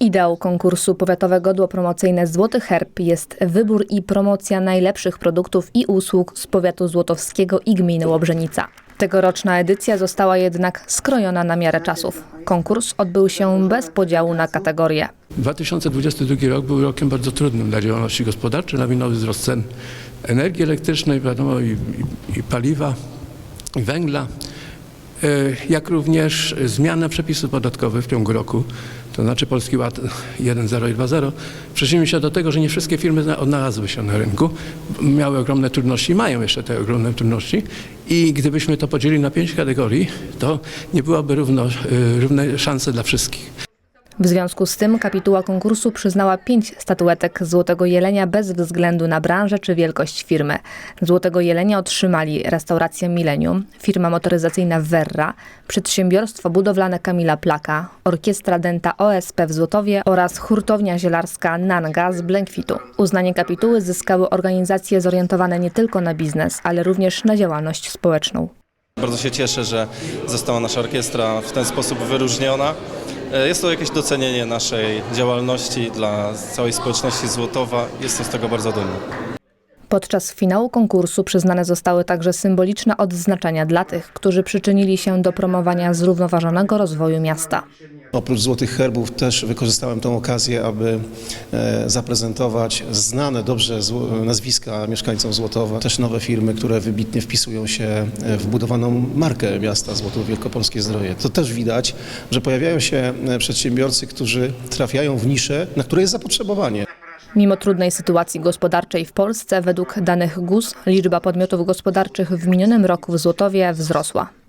Ideą konkursu powiatowego Promocyjne Złoty Herb jest wybór i promocja najlepszych produktów i usług z powiatu złotowskiego i gminy Łobrzenica. Tegoroczna edycja została jednak skrojona na miarę czasów. Konkurs odbył się bez podziału na kategorie. 2022 rok był rokiem bardzo trudnym dla działalności gospodarczej. Lawinowy wzrost cen energii elektrycznej, wiadomo, i, i, i paliwa, i węgla, jak również zmiana przepisów podatkowych w ciągu roku, to znaczy Polski Ład 1.0 i 2.0, przyczynił się do tego, że nie wszystkie firmy odnalazły się na rynku, miały ogromne trudności, mają jeszcze te ogromne trudności i gdybyśmy to podzielili na pięć kategorii, to nie byłoby równo, e, równe szanse dla wszystkich. W związku z tym kapituła konkursu przyznała pięć statuetek Złotego Jelenia bez względu na branżę czy wielkość firmy. Złotego Jelenia otrzymali restauracja Millennium, firma motoryzacyjna Verra, przedsiębiorstwo budowlane Kamila Plaka, orkiestra Denta OSP w Złotowie oraz hurtownia zielarska Nanga z Blenkwitu. Uznanie kapituły zyskały organizacje zorientowane nie tylko na biznes, ale również na działalność społeczną. Bardzo się cieszę, że została nasza orkiestra w ten sposób wyróżniona. E, Jest to jakieś docenienie naszej działalności dla całej społeczności Złotowa. Jestem z tego bardzo dumny. Podczas finału konkursu przyznane zostały także symboliczne odznaczenia dla tych, którzy przyczynili się do promowania zrównoważonego rozwoju miasta. Oprócz Złotych Herbów też wykorzystałem tę okazję, aby e, zaprezentować znane dobrze nazwiska mieszkańcom Złotowa, też nowe firmy, które wybitnie wpisują się e, w budowaną markę miasta Złotów Wielkopolskie Zdroje. To też widać, że pojawiają się e, przedsiębiorcy, którzy trafiają w niszę, na które jest zapotrzebowanie. Mimo trudnej sytuacji gospodarczej w Polsce, według danych GUS liczba podmiotów gospodarczych w minionym roku w Złotowie wzrosła.